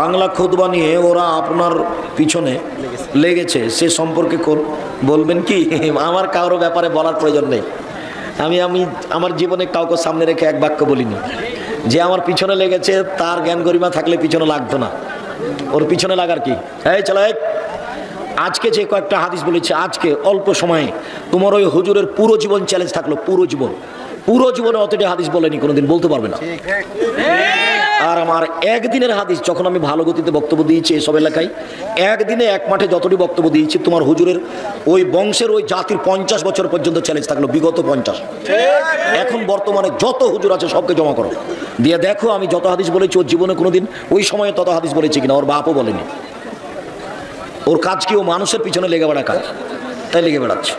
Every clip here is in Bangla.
বাংলা খুদবা নিয়ে ওরা আপনার পিছনে লেগেছে, সে সম্পর্কে বলবেন কি? আমার কারও ব্যাপারে বলার প্রয়োজন নেই। আমি আমি আমার জীবনে কাউকে সামনে রেখে এক বাক্য বলিনি। যে আমার পিছনে লেগেছে, তার জ্ঞান গরিমা থাকলে পিছনে লাগতো না। ওর পিছনে লাগার কি? এই চলো আজকে যে কয়েকটা হাদিস বলেছে, আজকে অল্প সময়ে তোমার ওই হুজুরের পুরো জীবন চ্যালেঞ্জ থাকল, পুরো জীবন। পুরো জীবনে অতটা হাদিস বলেনি, কোনোদিন বলতে পারবে না। আর আমার একদিনের হাদিস যখন আমি ভালো গতিতে বক্তব্য দিয়েছি এসব এলাকায়, একদিনে এক মাঠে যতটি বক্তব্য দিয়েছি, তোমার হুজুরের ওই বংশের ওই জাতির পঞ্চাশ বছর পর্যন্ত চ্যালেঞ্জ থাকল, বিগত পঞ্চাশ। এখন বর্তমানে যত হুজুর আছে সবকে জমা করো। দিয়ে দেখো, আমি যত হাদিস বলেছি ওর জীবনে কোনোদিন, ওই সময়ে তত হাদিস বলেছি কিনা, ওর বাপও বলেনি। ওর কাজ কি, ও মানুষের পিছনে লেগে বেড়া কাজ। তাই লেগে বেড়াচ্ছে।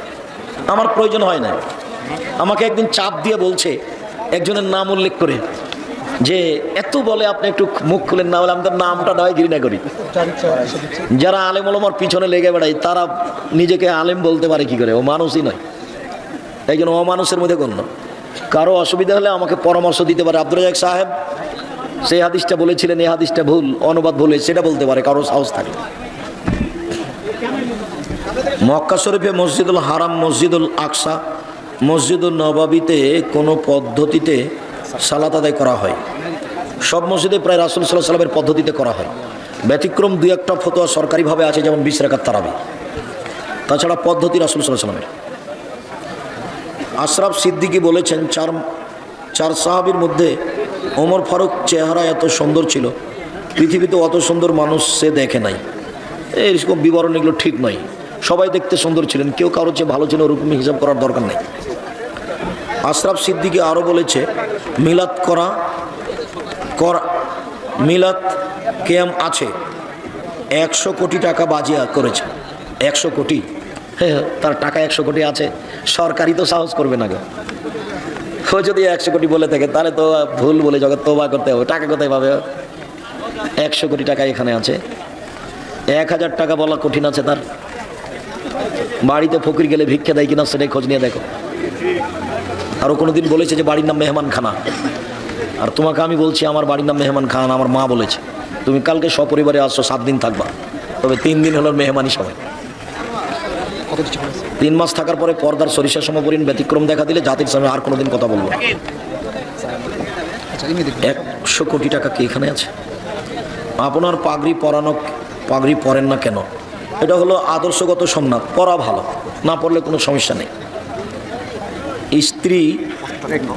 আমার প্রয়োজন হয় না। আমাকে একদিন চাপ দিয়ে বলছে, একজনের নাম উল্লেখ করে যে এত বলে আপনি একটু মুখ খুলেন না বলে আমি তার নামটা নয় ঘৃণা করি। যারা আলেম ওলমার পিছনে লেগে বেড়ায়, তারা নিজেকে আলেম বলতে পারে কি করে? ও মানুষই নয়। এই জন্য অমানুষের মধ্যে গণ্য। কারও অসুবিধা হলে আমাকে পরামর্শ দিতে পারে। আব্দুল রাজাক সাহেব সেই হাদিসটা বলেছিলেন, এই হাদিসটা ভুল, অনুবাদ ভুল, সেটা বলতে পারে, কারও সাহস থাকে মক্কা শরীফে মসজিদুল হারাম, মসজিদুল আকসা মসজিদুল নবাবিতে কোনো পদ্ধতিতে সালাত আদায় করা হয়। সব মসজিদে প্রায় রাসুল সাল্লাহ সাল্লামের পদ্ধতিতে করা হয়। ব্যতিক্রম দুই একটা ফতোয়া সরকারিভাবে আছে, যেমন বিশ রেখার তারাবি। তাছাড়া পদ্ধতি রাসুল সাল্লাহ সাল্লামের আশরাফ সিদ্দিকি বলেছেন, চার চার সাহাবির মধ্যে ওমর ফারুক চেহারা এত সুন্দর ছিল, পৃথিবীতে অত সুন্দর মানুষ সে দেখে নাই। এইরকম বিবরণ এগুলো ঠিক নয়। সবাই দেখতে সুন্দর ছিলেন, কেউ কারোর চেয়ে ভালো ছিল ওরকম হিসাব করার দরকার নেই। আশরাফ সিদ্দিকি আরও বলেছে, মিলাদ করা করা, মিলাদ কেয়াম আছে। একশো কোটি টাকা বাজিয়া করেছে। একশো কোটি। হ্যাঁ তার টাকা একশো কোটি আছে। সরকারি তো সাহস করবে না গো। যদি একশো কোটি বলে থাকে, তাহলে তো ভুল বলে জগৎ তোবা করতে হবে। টাকা কোথায় পাবে একশো কোটি টাকা এখানে আছে। এক হাজার টাকা বলা কঠিন আছে তার। বাড়িতে ফকির গেলে ভিক্ষা দেয় কিনা সেটাই খোঁজ নিয়ে দেখো। আরও কোনো দিন বলেছে যে বাড়ির নাম মেহমান খানা আর তোমাকে আমি বলছি, আমার বাড়ির নাম মেহমান খান আমার মা বলেছে। তুমি কালকে সপরিবারে আসছো সাত দিন থাকবা। তবে তিন দিন হলো মেহমানি সময়। তিন মাস থাকার পরে পর্দার সরিষা সমপরিণ ব্যতিক্রম দেখা দিলে জাতির সামনে আর কোনোদিন কথা বলব একশো কোটি টাকা কি এখানে আছে? আপনার পাগড়ি পরানো, পাগড়ি পরেন না কেন? এটা হলো আদর্শগত সোমনাথ পরা ভালো। না পড়লে কোনো সমস্যা নেই। স্ত্রী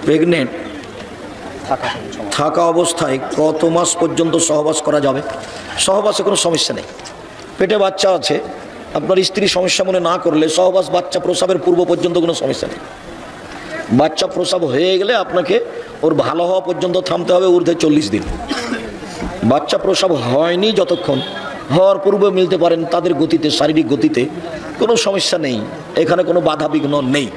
প্রেগনেন্ট থাকা অবস্থায় কত মাস পর্যন্ত সহবাস করা যাবে। সহবাসে কোনো সমস্যা নেই। পেটে বাচ্চা আছে, আপনার স্ত্রী সমস্যা মনে না করলে সহবাস বাচ্চা প্রসাবের পূর্ব পর্যন্ত কোনো সমস্যা নেই। বাচ্চা প্রসাব হয়ে গেলে আপনাকে ওর ভালো হওয়া পর্যন্ত থামতে হবে ঊর্ধ্বে চল্লিশ দিন। বাচ্চা প্রসাব হয়নি যতক্ষণ, হওয়ার পূর্বে মিলতে পারেন তাদের গতিতে, শারীরিক গতিতে কোনো সমস্যা নেই। এখানে কোনো বাধা বিঘ্ন নেই।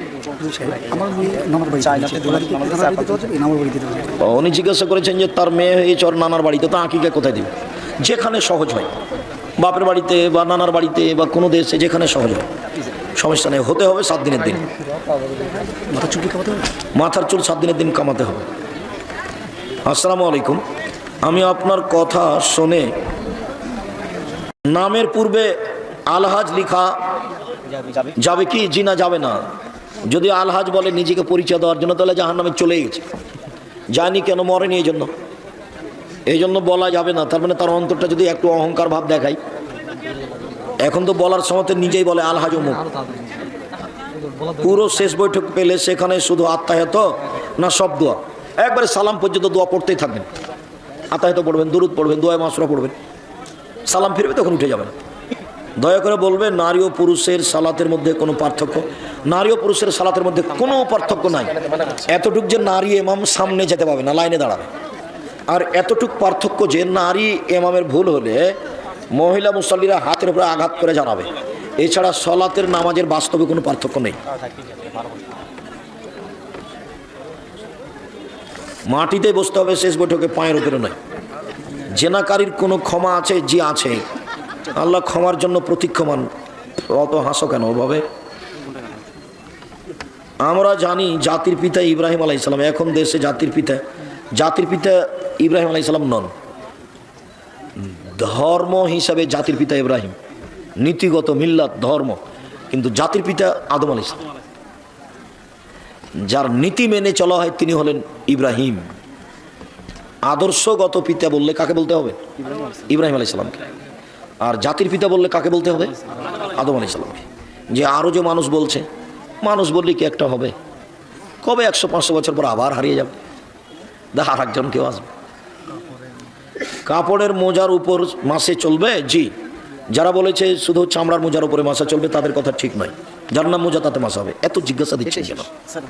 উনি জিজ্ঞাসা করেছেন যে তার মেয়ে হয়েছে ওর নানার বাড়িতে তো আঁকিকে কোথায় দিবে? যেখানে সহজ হয়। বাপের বাড়িতে বা নানার বাড়িতে বা কোনো দেশে যেখানে সহজ হয়। সমস্যা নেই হতে হবে সাত দিনের দিন। মাথার চুল সাত দিনের দিন কামাতে হবে। আসসালামু আলাইকুম। আমি আপনার কথা শুনে নামের পূর্বে আলহাজ লিখা যাবে কি? জি না যাবে না। যদি আলহাজ বলে নিজেকে পরিচয় দেওয়ার জন্য, তাহলে জাহান নামে চলে গেছে। জানি কেন মরেনি এই জন্য। এই জন্য বলা যাবে না, তার মানে তার অন্তরটা যদি একটু অহংকার ভাব দেখায় এখন তো বলার সময় নিজেই বলে, আলহাজ অমুক। পুরো শেষ বৈঠক পেলে সেখানে শুধু আত্মাহত না সব দোয়া। একবারে সালাম পর্যন্ত দোয়া পড়তেই থাকবেন। আত্মাহত পড়বেন, দুরুদ পড়বেন, দোয়া মাসরা পড়বেন। সালাম ফিরবে তখন উঠে যাবেন। দয়া করে বলবেন, নারী ও পুরুষের সালাতের মধ্যে কোনো পার্থক্য? নারী ও পুরুষের সালাতের মধ্যে কোনো পার্থক্য নাই। এতটুক যে নারী এমাম সামনে যেতে পারবে না, লাইনে দাঁড়াবে। আর এতটুক পার্থক্য যে নারী এমামের ভুল হলে মহিলা মুসল্লিরা হাতের উপরে আঘাত করে জানাবে। এছাড়া সলাতের নামাজের বাস্তবে কোনো পার্থক্য নেই। মাটিতে বসতে হবে, শেষ বৈঠকে পায়ের উপরে নয়। জেনাকারীর কোনো ক্ষমা আছে? যে আছে। আল্লাহ ক্ষমার জন্য প্রতীক্ষমান। অত হাসো কেন ওভাবে? আমরা জানি জাতির পিতা ইব্রাহিম আলাইসালাম এখন দেশে জাতির পিতা। জাতির পিতা ইব্রাহিম আলাইসালাম নন। ধর্ম হিসাবে জাতির পিতা ইব্রাহিম। নীতিগত মিল্লাত, ধর্ম। কিন্তু জাতির পিতা আদম আল ইসলাম যার নীতি মেনে চলা হয় তিনি হলেন ইব্রাহিম। আদর্শগত পিতা বললে কাকে বলতে হবে? ইব্রাহিম আলাই সালামকে। আর জাতির পিতা বললে কাকে বলতে হবে? আদম আলাই সালামকে। যে আরও যে মানুষ বলছে মানুষ বললে কি একটা হবে? কবে একশো পাঁচশো বছর পর আবার হারিয়ে যাবে? দেখা আর একজন কেউ আসবে? কাপড়ের মোজার উপর মাসে চলবে? জি। যারা বলেছে শুধু চামড়ার মোজার উপরে মাসা চলবে তাদের কথা ঠিক নয়। যার নাম মোজা তাতে মাসা হবে। এত জিজ্ঞাসা দিচ্ছে কেন? স্যার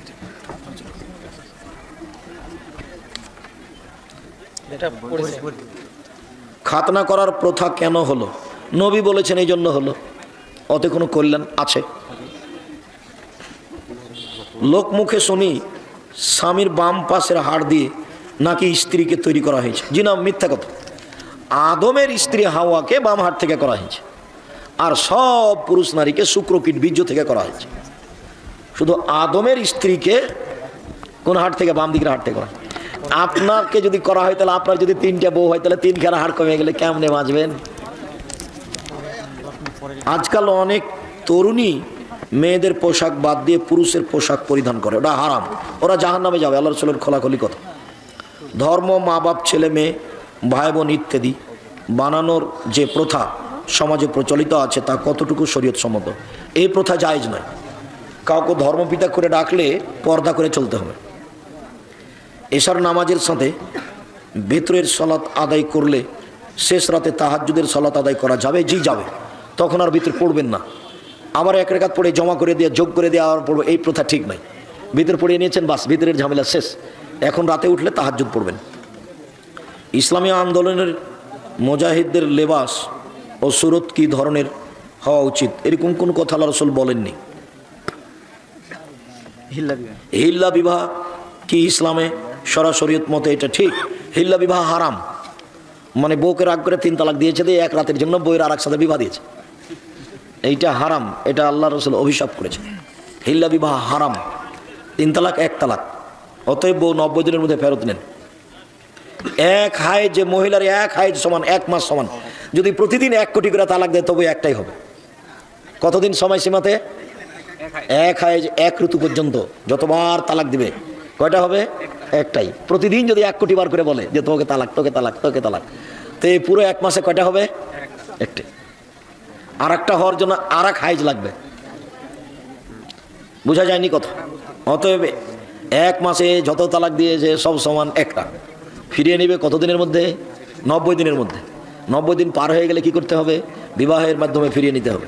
খাতনা করার প্রথা কেন হলো? নবী বলেছেন এই জন্য হলো। অতে কোনো কল্যাণ আছে? লোক মুখে শুনি স্বামীর বাম পাশের হাড় দিয়ে নাকি স্ত্রীকে তৈরি করা হয়েছে। জি না, মিথ্যা কথা। আদমের স্ত্রী হাওয়াকে বাম হাট থেকে করা হয়েছে। আর সব পুরুষ নারীকে শুক্রকীট বীর্য থেকে করা হয়েছে। শুধু আদমের স্ত্রীকে কোন হাট থেকে? বাম দিকের হাট থেকে করা হয়? আপনাকে যদি করা হয়, তাহলে আপনার যদি তিনটা বউ হয়, তাহলে তিনখানা হাড় কমে গেলে কেমনে বাঁচবেন? আজকাল অনেক তরুণী মেয়েদের পোশাক বাদ দিয়ে পুরুষের পোশাক পরিধান করে। ওটা হারাম। ওরা জাহান নামে যাবে আল্লাহ রসুলের খোলাখলি কথা। ধর্ম মা বাপ ছেলে মেয়ে ভাই বোন ইত্যাদি বানানোর যে প্রথা সমাজে প্রচলিত আছে, তা কতটুকু শরীয়ত সম্মত এই প্রথা জায়জ নয়। কাউকে ধর্মপিতা করে ডাকলে পর্দা করে চলতে হবে। এশার নামাজের সাথে বেতরের সলাৎ আদায় করলে শেষ রাতে তাহাজ্জুদের সলাৎ আদায় করা যাবে জি যাবে। তখন আর ভিতরে পড়বেন না। আবার এক রেখাত পড়ে জমা করে দিয়ে যোগ করে দিয়ে আবার পড়ব এই প্রথা ঠিক নয় ভিতর পড়িয়ে নিয়েছেন বাস ভিতরের ঝামেলা শেষ। এখন রাতে উঠলে তাহাজ্জুদ পড়বেন। ইসলামী আন্দোলনের মুজাহিদদের লেবাস ও সুরত কি ধরনের হওয়া উচিত? এরকম কোন কথা আল্লাহ রসুল বলেননি। হিল্লা বিবাহ কি ইসলামে সরাসরিয়ত মতে এটা ঠিক। হিল্লা বিবাহ হারাম। মানে বউকে রাগ করে তিন তালাক দিয়েছে দিয়ে এক রাতের জন্য বইয়ের আর এক সাথে বিবাহ দিয়েছে। এইটা হারাম। এটা আল্লাহ রসুল অভিশাপ করেছে। হিল্লা বিবাহ হারাম। তিন তালাক এক তালাক। অতএব বউ নব্বই দিনের মধ্যে ফেরত নেন। এক হাই যে মহিলার এক হাই সমান এক মাস সমান। যদি প্রতিদিন এক কোটি করে তালাক দেয় তবে একটাই হবে। কতদিন সময়সীমাতে এক হায়। এক ঋতু পর্যন্ত যতবার তালাক দিবে। কয়টা হবে? একটাই। প্রতিদিন যদি এক কোটি বার করে বলে যে তোকে তালাক তোকে তালাক তোকে তালাক, তো এই পুরো এক মাসে কয়টা হবে? একটাই আর একটা হওয়ার জন্য আর এক হাইজ লাগবে। বোঝা যায়নি কথা? অতএব এক মাসে যত তালাক দিয়েছে সব সমান একটা। ফিরিয়ে নেবে কতদিনের মধ্যে? নব্বই দিনের মধ্যে। নব্বই দিন পার হয়ে গেলে কি করতে হবে? বিবাহের মাধ্যমে ফিরিয়ে নিতে হবে।